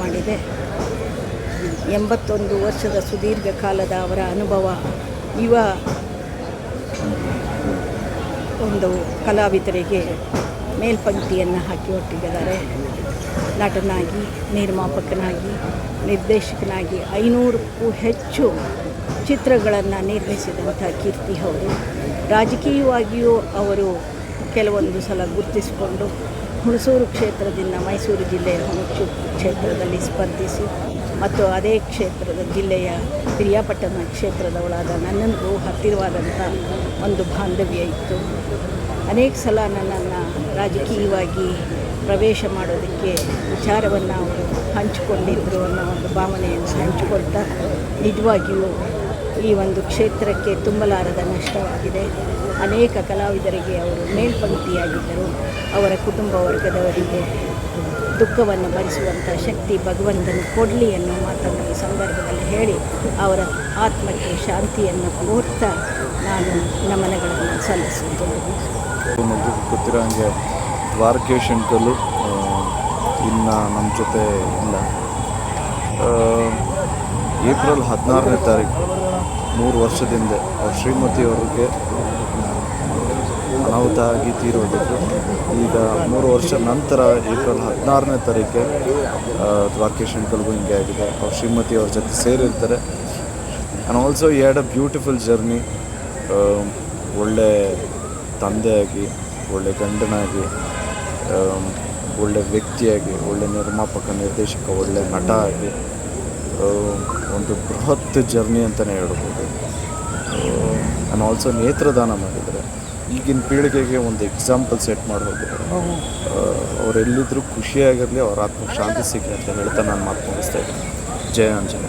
ಮಾಡಿದೆ. ಎಂಬತ್ತೊಂದು ವರ್ಷದ ಸುದೀರ್ಘ ಕಾಲದ ಅವರ ಅನುಭವ ಯುವ ಒಂದು ಕಲಾವಿದರಿಗೆ ಮೇಲ್ಪಂಕ್ತಿಯನ್ನು ಹಾಕಿ ಹೊಟ್ಟಿದ್ದಾರೆ ನಟನಾಗಿ, ನಿರ್ಮಾಪಕನಾಗಿ, ನಿರ್ದೇಶಕನಾಗಿ ಐನೂರಕ್ಕೂ ಹೆಚ್ಚು ಚಿತ್ರಗಳನ್ನು ನಿರ್ಮಿಸಿದಂಥ ಕೀರ್ತಿ ಅವರು. ರಾಜಕೀಯವಾಗಿಯೂ ಅವರು ಕೆಲವೊಂದು ಸಲ ಗುರುತಿಸಿಕೊಂಡು ಹುಣಸೂರು ಕ್ಷೇತ್ರದಿಂದ ಮೈಸೂರು ಜಿಲ್ಲೆಯ ಹುಣಸೂರು ಕ್ಷೇತ್ರದಲ್ಲಿ ಸ್ಪರ್ಧಿಸಿ ಮತ್ತು ಅದೇ ಕ್ಷೇತ್ರದ ಜಿಲ್ಲೆಯ ಪಿರಿಯಾಪಟ್ಟಣ ಕ್ಷೇತ್ರದವಳಾದ ನನ್ನನಿಗೂ ಹತ್ತಿರವಾದಂಥ ಒಂದು ಬಾಂಧವ್ಯ ಇತ್ತು. ಅನೇಕ ಸಲ ನನ್ನನ್ನು ರಾಜಕೀಯವಾಗಿ ಪ್ರವೇಶ ಮಾಡೋದಕ್ಕೆ ವಿಚಾರವನ್ನು ಅವರು ಹಂಚಿಕೊಂಡಿದ್ದರು ಅನ್ನೋ ಒಂದು ಭಾವನೆಯನ್ನು ಹಂಚಿಕೊಳ್ತಾ ನಿಜವಾಗಿಯೂ ಈ ಒಂದು ಕ್ಷೇತ್ರಕ್ಕೆ ತುಂಬಲಾರದ ನಷ್ಟವಾಗಿದೆ. ಅನೇಕ ಕಲಾವಿದರಿಗೆ ಅವರು ಮೇಲ್ಪಂಕ್ತಿಯಾಗಿದ್ದರು. ಅವರ ಕುಟುಂಬ ವರ್ಗದವರಿಗೆ ದುಃಖವನ್ನು ಭರಿಸುವಂಥ ಶಕ್ತಿ ಭಗವಂತನು ಕೊಡಲಿ ಅನ್ನೋ ಮಾತನ್ನು ಈ ಸಂದರ್ಭದಲ್ಲಿ ಹೇಳಿ, ಅವರ ಆತ್ಮಕ್ಕೆ ಶಾಂತಿಯನ್ನು ಕೋರ್ತಾ ನಾನು ನಮನಗಳನ್ನು ಸಲ್ಲಿಸುತ್ತೇನೆ. ಗೊತ್ತಿರೋ ಹಾಗೆ ದ್ವಾರಕೇಶ್ ಅಂಕಲು ಇನ್ನು ನಮ್ಮ ಜೊತೆ ಇಲ್ಲ. ಏಪ್ರಿಲ್ ಹದಿನಾರನೇ ತಾರೀಕು. ಮೂರು ವರ್ಷದಿಂದ ಅವ್ರ ಶ್ರೀಮತಿಯವರಿಗೆ ಅನಾಹುತ ಆಗಿ ತೀರೋದಿತ್ತು ಈಗ ಮೂರು ವರ್ಷ ನಂತರ ಏಪ್ರಿಲ್ ಹದಿನಾರನೇ ತಾರೀಕೆ ರಾಕೇಶ್ ಅಂಕಲ್ಗೂ ಹಿಂಗೆ ಆಗಿದೆ. ಅವ್ರ ಶ್ರೀಮತಿ ಅವ್ರ ಜೊತೆ ಸೇರಿರ್ತಾರೆ. And also he had a beautiful journey ಒಳ್ಳೆ ತಂದೆಯಾಗಿ, ಒಳ್ಳೆ ಗಂಡನಾಗಿ ಒಳ್ಳೆ ವ್ಯಕ್ತಿಯಾಗಿ, ಒಳ್ಳೆ ನಿರ್ಮಾಪಕ, ನಿರ್ದೇಶಕ, ಒಳ್ಳೆ ನಟ ಆಗಿ. ಒಂದು ಬೃಹತ್ ಜರ್ನಿ ಅಂತಲೇ ಹೇಳ್ಬೋದು. ನಾನು ಆಲ್ಸೋ ನೇತ್ರದಾನ ಮಾಡಿದರೆ, ಈಗಿನ ಪೀಳಿಗೆಗೆ ಒಂದು ಎಕ್ಸಾಂಪಲ್ ಸೆಟ್ ಮಾಡ್ಬೋದು ಅವರೆಲ್ಲಿದ್ದರೂ ಖುಷಿಯಾಗಿರಲಿ ಅವ್ರ ಆತ್ಮ ಶಾಂತಿ ಸಿಗಲಿ ಅಂತ ಹೇಳ್ತಾ ನಾನು ಮಾತು ಮುಗಿಸ್ತಾ ಇದ್ದೀನಿ. ಜಯ ಅಂಜನ